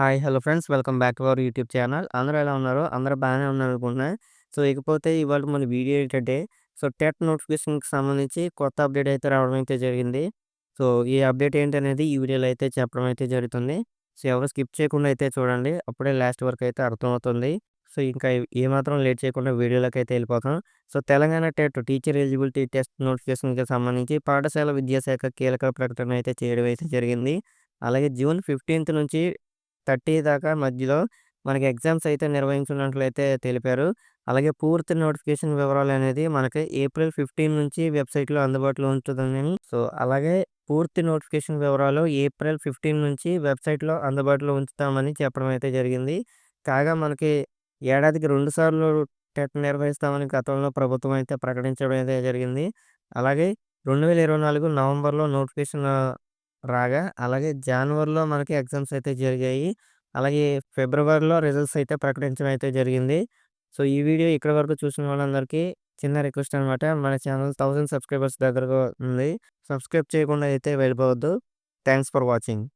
Hi! Hello friends. Welcome back to our YouTube channel. అందరూ ఎలా ఉన్నారు? అందరూ బాగానే ఉన్నారు ఉన్నారనుకుంటున్నా. సో, ఇకపోతే ఇవాళ మన వీడియో ఏంటంటే, సో, టెట్ నోటిఫికేషన్‌కి సంబంధించి కొత్త అప్డేట్ అయితే రావడం అయితే జరిగింది. సో, ఈ అప్డేట్ ఏంటనేది ఈ వీడియోలో అయితే చెప్పడం అయితే జరుగుతుంది. సో, ఎవరు స్కిప్ చేయకుండా అయితే చూడండి. అప్పుడే లాస్ట్ వరకు అయితే అర్థమవుతుంది. సో, ఇంకా ఏమాత్రం లేట్ చేయకుండా వీడియోలోకి అయితే వెళ్ళిపోతాం. So, Telangana TET teacher eligibility test నోటిఫికేషన్‌కి సంబంధించి పాఠశాల విద్యాశాఖ కీలక ప్రకటన అయితే చేయడం అయితే జరిగింది. అలాగే జూన్ 15 నుంచి 30 దాకా మధ్యలో మనకి ఎగ్జామ్స్ అయితే నిర్వహించినట్లయితే తెలిపారు. అలాగే పూర్తి నోటిఫికేషన్ వివరాలు అనేది మనకి ఏప్రిల్ 15 నుంచి వెబ్‌సైట్‌లో అందుబాటులో ఉంటుందని సో, అలాగే పూర్తి నోటిఫికేషన్ వివరాలు ఏప్రిల్ 15 నుంచి వెబ్‌సైట్‌లో అందుబాటులో ఉంచుతామని చెప్పడం అయితే జరిగింది. కాగా మనకి ఏడాదికి రెండు సార్లు టెట్ నిర్వహిస్తామని గతంలో ప్రభుత్వం అయితే ప్రకటించడం అయితే జరిగింది. అలాగే 2024 నవంబర్‌లో నోటిఫికేషన్ రాగా, అలాగే జనవరిలో మనకి ఎగ్జామ్స్ అయితే జరిగాయి. అలాగే ఫిబ్రవరిలో రిజల్ట్స్ అయితే ప్రకటించడం అయితే జరిగింది. సో, ఈ వీడియో ఇక్కడి వరకు చూసిన వాళ్ళందరికీ చిన్న రిక్వెస్ట్ అనమాట. మన ఛానల్ 1000 సబ్స్క్రైబర్స్ దగ్గరగా ఉంది. సబ్స్క్రైబ్ చేయకుండా అయితే వెళ్ళిపోవద్దు. Thanks for watching.